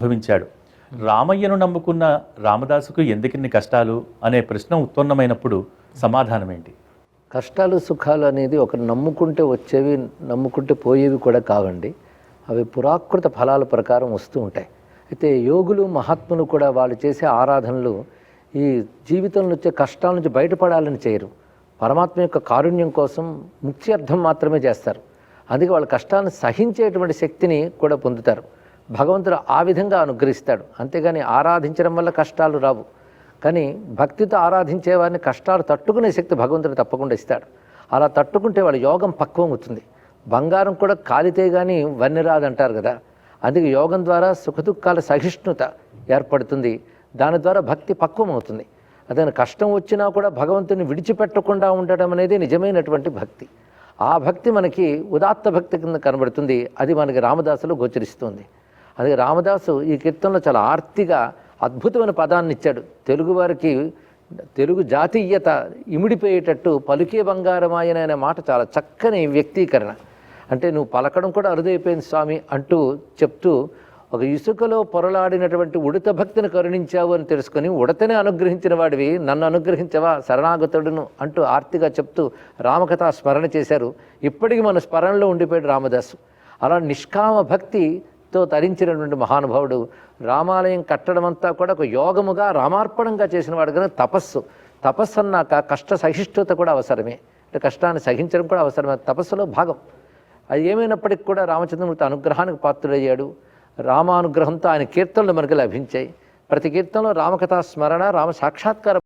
అనుభవించాడు రామయ్యను నమ్ముకున్న రామదాసుకు ఎందుకిన్ని కష్టాలు? అనే ప్రశ్న ఉత్పన్నమైనప్పుడు సమాధానం ఏంటి కష్టాలు సుఖాలు అనేది ఒక నమ్ముకుంటే వచ్చేవి నమ్ముకుంటే పోయేవి కూడా కావండి. అవి పురాకృత ఫలాల ప్రకారం వస్తూ ఉంటాయి. అయితే యోగులు మహాత్ములు కూడా వాళ్ళు చేసే ఆరాధనలు ఈ జీవితంలో వచ్చే కష్టాల నుంచి బయటపడాలని చేయరు. పరమాత్మ యొక్క కారుణ్యం కోసం ముఖ్యార్థం మాత్రమే చేస్తారు. అందుకే వాళ్ళ కష్టాలను సహించేటువంటి శక్తిని కూడా పొందుతారు. భగవంతుడు ఆ విధంగా అనుగ్రహిస్తాడు. అంతేగాని ఆరాధించడం వల్ల కష్టాలు రావు. కానీ భక్తితో ఆరాధించే వారిని కష్టాలు తట్టుకునే శక్తి భగవంతుడు తప్పకుండా ఇస్తాడు. అలా తట్టుకుంటే వాళ్ళ యోగం పక్వం అవుతుంది బంగారం కూడా కాలితే కానీ వన్నె రాదంటారు కదా. అందుకే యోగం ద్వారా సుఖదుఖాల సహిష్ణుత ఏర్పడుతుంది. దాని ద్వారా భక్తి పక్వం అవుతుంది అతను కష్టం వచ్చినా కూడా భగవంతుని విడిచిపెట్టకుండా ఉండడం అనేది నిజమైనటువంటి భక్తి. ఆ భక్తి మనకి ఉదాత్త భక్తి కింద కనబడుతుంది. అది మనకి రామదాసులో గోచరిస్తుంది. అదే రామదాసు ఈ కీర్తనలో చాలా ఆర్తిగా అద్భుతమైన పదాన్ని ఇచ్చాడు. తెలుగు వారికి తెలుగు జాతీయత ఇమిడిపోయేటట్టు పలుకే బంగారమాయన అనే మాట చాలా చక్కని వ్యక్తీకరణ. అంటే నువ్వు పలకడం కూడా అరుదైపోయింది స్వామి అంటూ చెప్తూ ఒక ఇసుకలో పొరలాడినటువంటి ఉడత భక్తిని కరుణించావు అని తెలుసుకొని ఉడతనే అనుగ్రహించిన వాడివి నన్ను అనుగ్రహించవా శరణాగతుడును అంటూ ఆర్తిగా చెప్తూ రామకథ స్మరణ చేశారు. ఇప్పటికీ మన స్మరణలో ఉండిపోయాడు రామదాసు. అలా నిష్కామ భక్తి తో తరించినటువంటి మహానుభావుడు. రామాలయం కట్టడం అంతా కూడా ఒక యోగముగా రామార్పణంగా చేసిన వాడు కనుక తపస్సు. తపస్సు అన్నాక కష్ట సహిష్ణుత కూడా అవసరమే. అంటే కష్టాన్ని సహించడం కూడా అవసరమే. తపస్సులో భాగం. అది ఏమైనప్పటికీ కూడా రామచంద్రమూర్తి అనుగ్రహానికి పాత్రుడయ్యాడు. రామానుగ్రహంతో ఆయన కీర్తనలు మనకు లభించాయి. ప్రతి కీర్తనలో రామకథా స్మరణ రామ సాక్షాత్కారం